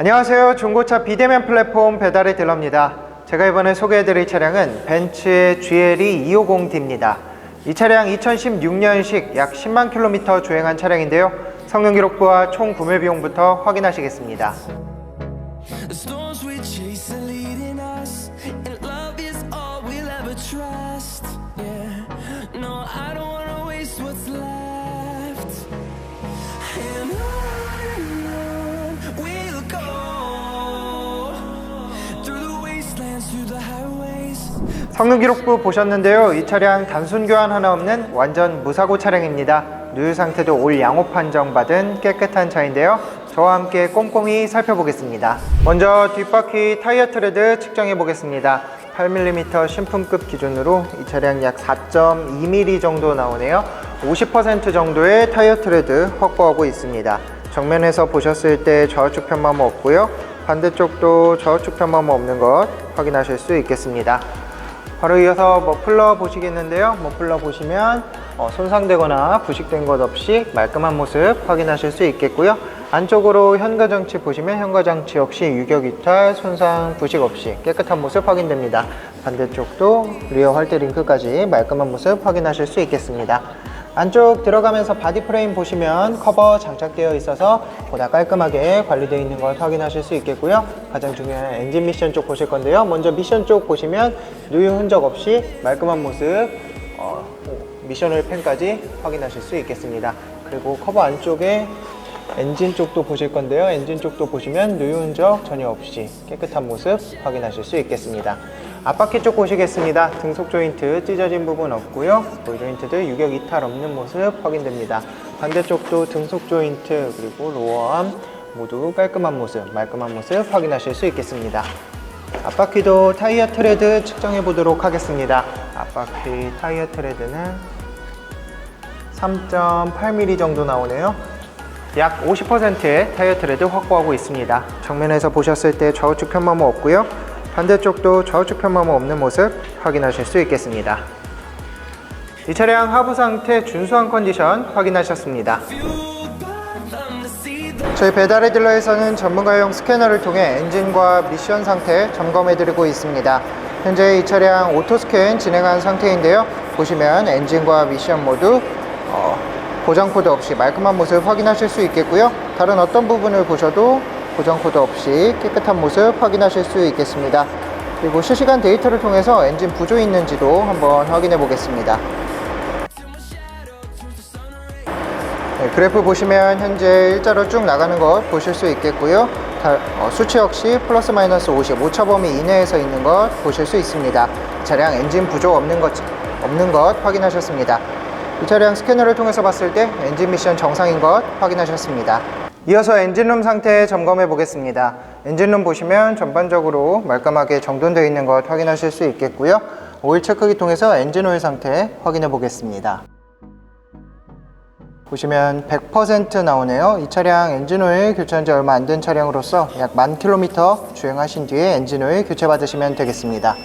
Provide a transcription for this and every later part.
안녕하세요. 중고차 비대면 플랫폼 배달의 딜러입니다. 제가 이번에 소개해드릴 차량은 벤츠의 GLE 250D입니다. 이 차량 2016년식 약 10만 킬로미터 주행한 차량인데요. 성능 기록부와 총 구매 비용부터 확인하시겠습니다. Highways. 성능 기록부 보셨는데요. 이 차량 단순 교환 하나 없는 완전 무사고 차량입니다. 누유 상태도 올 양호 판정받은 깨끗한 차인데요. 저와 함께 꼼꼼히 살펴보겠습니다. 먼저 뒷바퀴 타이어 트레드 측정해 보겠습니다. 8mm 신품급 기준으로 이 차량 약 4.2mm 정도 나오네요. 50% 정도의 타이어 트레드 확보하고 있습니다. 정면에서 보셨을 때 좌우측 편마모 없고요. 반대쪽도 좌우측 편마모 없는 것 확인하실 수 있겠습니다. 바로 이어서 머플러 보시겠는데요. 머플러 보시면 어, 손상되거나 부식된 것 없이 말끔한 모습 확인하실 수 있겠고요. 안쪽으로 현가장치 보시면 현가장치 역시 유격 이탈, 손상, 부식 없이 깨끗한 모습 확인됩니다. 반대쪽도 리어 활대 링크까지 말끔한 모습 확인하실 수 있겠습니다. 안쪽 들어가면서 바디 프레임 보시면 커버 장착되어 있어서 보다 깔끔하게 관리되어 있는 걸 확인하실 수 있겠고요. 가장 중요한 엔진 미션 쪽 보실 건데요. 먼저 미션 쪽 보시면 누유 흔적 없이 말끔한 모습 어, 미션 을 펜까지 확인하실 수 있겠습니다. 그리고 커버 안쪽에 엔진 쪽도 보실 건데요. 엔진 쪽도 보시면 누유 흔적 전혀 없이 깨끗한 모습 확인하실 수 있겠습니다. 앞바퀴 쪽 보시겠습니다. 등속 조인트 찢어진 부분 없고요. 볼 조인트들 유격 이탈 없는 모습 확인됩니다. 반대쪽도 등속 조인트 그리고 로어암 모두 깔끔한 모습, 말끔한 모습 확인하실 수 있겠습니다. 앞바퀴도 타이어 트레드 측정해 보도록 하겠습니다. 앞바퀴 타이어 트레드는 3.8mm 정도 나오네요. 약 50%의 타이어 트레드 확보하고 있습니다. 정면에서 보셨을 때 좌우측 편마모 없고요. 반대쪽도 좌우측 편마모 없는 모습 확인하실 수 있겠습니다. 이 차량 하부 상태 준수한 컨디션 확인하셨습니다. 저희 배달의 딜러에서는 전문가용 스캐너를 통해 엔진과 미션 상태 점검해드리고 있습니다. 현재 이 차량 오토스캔 진행한 상태인데요. 보시면 엔진과 미션 모두 어, 고장 코드 없이 말끔한 모습 확인하실 수 있겠고요. 다른 어떤 부분을 보셔도 고장 코드 없이 깨끗한 모습 확인하실 수 있겠습니다. 그리고 실시간 데이터를 통해서 엔진 부조 있는지도 한번 확인해 보겠습니다. 네, 그래프 보시면 현재 일자로 쭉 나가는 것 보실 수 있겠고요. 다- 어, 수치 역시 플러스 마이너스 50, 오차 범위 이내에서 있는 것 보실 수 있습니다. 차량 엔진 부족 없는 것, 없는 것 확인하셨습니다. 이 차량 스캐너를 통해서 봤을 때 엔진 미션 정상인 것 확인하셨습니다. 이어서 엔진룸 상태 점검해 보겠습니다. 엔진룸 보시면 전반적으로 말끔하게 정돈되어 있는 것 확인하실 수 있겠고요. 오일 체크기 통해서 엔진 오일 상태 확인해 보겠습니다. 보시면 100% 나오네요. 이 차량 엔진 오일 교체한 지 얼마 안 된 차량으로서 약만 킬로미터 주행하신 뒤에 엔진 오일 교체 받으시면 되겠습니다.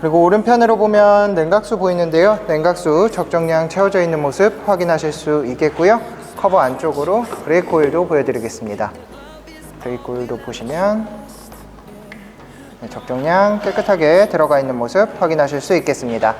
그리고 오른편으로 보면 냉각수 보이는데요. 냉각수 적정량 채워져 있는 모습 확인하실 수 있겠고요. 커버 안쪽으로 브레이크 오일도 보여드리겠습니다. 브레이크 오일도 보시면 네, 적정량 깨끗하게 들어가 있는 모습 확인하실 수 있겠습니다.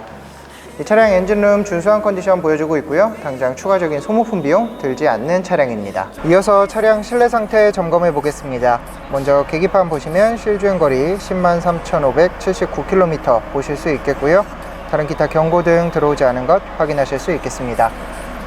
이 차량 엔진룸 준수한 컨디션 보여주고 있고요. 당장 추가적인 소모품 비용 들지 않는 차량입니다. 이어서 차량 실내 상태 점검해 보겠습니다. 먼저 계기판 보시면 실주행 거리 103,579km 보실 수 있겠고요. 다른 기타 경고 등 들어오지 않은 것 확인하실 수 있겠습니다.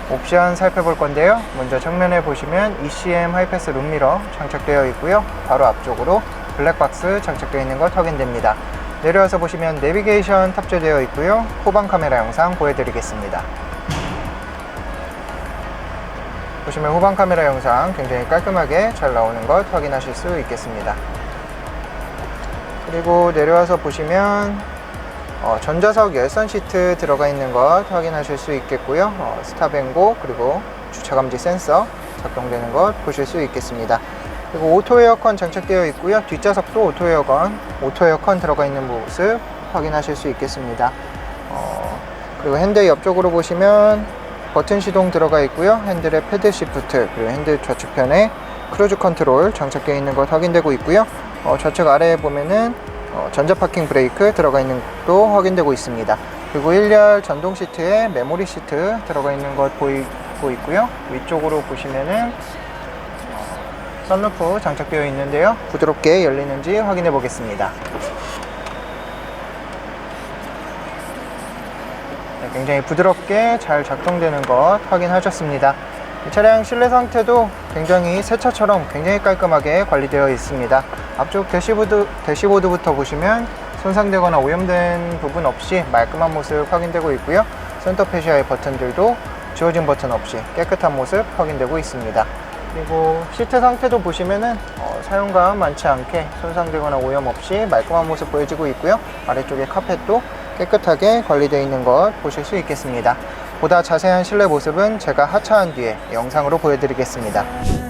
옵션 살펴볼 건데요. 먼저 정면에 보시면 ECM 하이패스 룸미러 장착되어 있고요. 바로 앞쪽으로 블랙박스 장착되어 있는 것 확인됩니다. 내려와서 보시면 내비게이션 탑재되어 있고요. 후방 카메라 영상 보여드리겠습니다. 보시면 후방 카메라 영상 굉장히 깔끔하게 잘 나오는 것 확인하실 수 있겠습니다. 그리고 내려와서 보시면 어, 전자석 열선 시트 들어가 있는 것 확인하실 수 있겠고요. 어, 스탑앤고 그리고 주차 감지 센서 작동되는 것 보실 수 있겠습니다. 그리고 오토 에어컨 장착되어 있고요. 뒷좌석도 오토 에어컨, 오토 에어컨 들어가 있는 모습 확인하실 수 있겠습니다. 어, 그리고 핸들 옆쪽으로 보시면 버튼 시동 들어가 있고요. 핸들에 패드 시프트 그리고 핸들 좌측편에 크루즈 컨트롤 장착되어 있는 것 확인되고 있고요. 어, 좌측 아래에 보면은 어, 전자 파킹 브레이크 들어가 있는 것도 확인되고 있습니다. 그리고 1열 전동 시트에 메모리 시트 들어가 있는 것 보이고 있고요. 위쪽으로 보시면은 어, 썬루프 장착되어 있는데요. 부드럽게 열리는지 확인해 보겠습니다. 네, 굉장히 부드럽게 잘 작동되는 것 확인하셨습니다. 이 차량 실내 상태도 굉장히 새 차처럼 굉장히 깔끔하게 관리되어 있습니다. 앞쪽 대시보드, 대시보드부터 보시면 손상되거나 오염된 부분 없이 말끔한 모습 확인되고 있고요. 센터 페시아의 버튼들도 지워진 버튼 없이 깨끗한 모습 확인되고 있습니다. 그리고 시트 상태도 보시면은 어, 사용감 많지 않게 손상되거나 오염 없이 말끔한 모습 보여지고 있고요. 아래쪽에 카펫도 깨끗하게 관리되어 있는 것 보실 수 있겠습니다. 보다 자세한 실내 모습은 제가 하차한 뒤에 영상으로 보여드리겠습니다.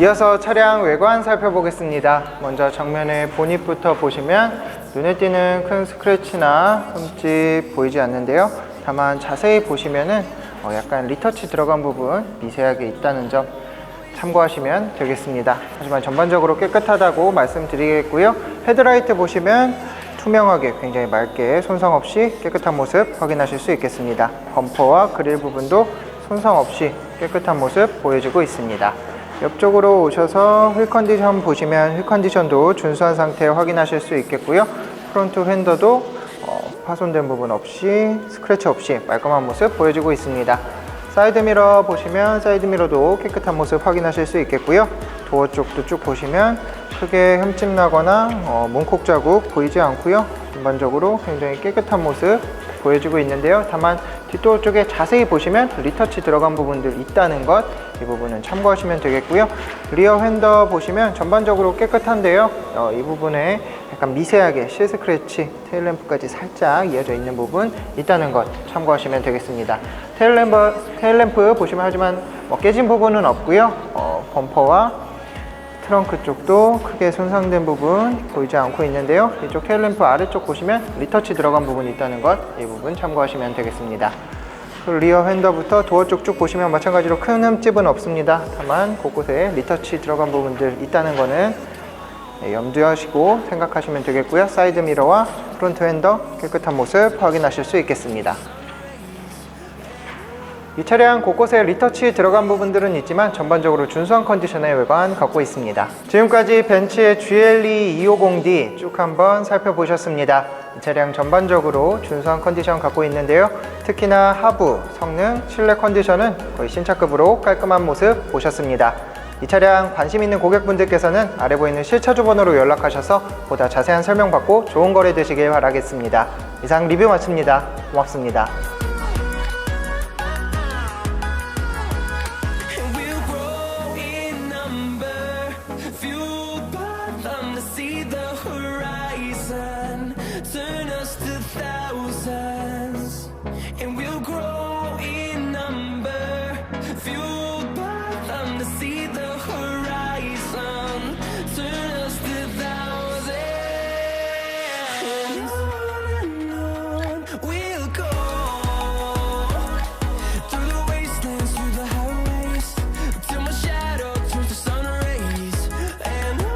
이어서 차량 외관 살펴보겠습니다. 먼저 정면의 보닛부터 보시면 눈에 띄는 큰 스크래치나 흠집 보이지 않는데요. 다만 자세히 보시면은 어, 약간 리터치 들어간 부분 미세하게 있다는 점 참고하시면 되겠습니다. 하지만 전반적으로 깨끗하다고 말씀드리겠고요. 헤드라이트 보시면 투명하게 굉장히 맑게 손상 없이 깨끗한 모습 확인하실 수 있겠습니다. 범퍼와 그릴 부분도 손상 없이 깨끗한 모습 보여지고 있습니다. 옆쪽으로 오셔서 휠 컨디션 보시면 휠 컨디션도 준수한 상태 확인하실 수 있겠고요. 프론트 휀더도 어, 파손된 부분 없이 스크래치 없이 말끔한 모습 보여지고 있습니다. 사이드 미러 보시면 사이드 미러도 깨끗한 모습 확인하실 수 있겠고요. 도어 쪽도 쭉 보시면 크게 흠집 나거나 어, 문콕 자국 보이지 않고요. 전반적으로 굉장히 깨끗한 모습 보여지고 있는데요. 다만 뒷도어 쪽에 자세히 보시면 리터치 들어간 부분들 있다는 것 이 부분은 참고하시면 되겠고요. 리어 휀더 보시면 전반적으로 깨끗한데요. 어, 이 부분에 약간 미세하게 실 스크래치 테일램프까지 살짝 이어져 있는 부분 있다는 것 참고하시면 되겠습니다. 테일램프, 테일램프 보시면 하지만 뭐 깨진 부분은 없고요. 어, 범퍼와 트렁크 쪽도 크게 손상된 부분 보이지 않고 있는데요. 이쪽 테일램프 아래쪽 보시면 리터치 들어간 부분이 있다는 것 이 부분 참고하시면 되겠습니다. 그 리어 핸더부터 도어 쪽 쭉 보시면 마찬가지로 큰 흠집은 없습니다. 다만 곳곳에 리터치 들어간 부분들 있다는 거는 네, 염두하시고 생각하시면 되겠고요. 사이드 미러와 프론트 핸더 깨끗한 모습 확인하실 수 있겠습니다. 이 차량 곳곳에 리터치 들어간 부분들은 있지만 전반적으로 준수한 컨디션의 외관 갖고 있습니다. 지금까지 벤츠의 GLE 250D 쭉 한번 살펴보셨습니다. 이 차량 전반적으로 준수한 컨디션 갖고 있는데요. 특히나 하부, 성능, 실내 컨디션은 거의 신차급으로 깔끔한 모습 보셨습니다. 이 차량 관심 있는 고객분들께서는 아래 보이는 실차 주 번호로 연락하셔서 보다 자세한 설명 받고 좋은 거래 되시길 바라겠습니다. 이상 리뷰 마칩니다. 고맙습니다.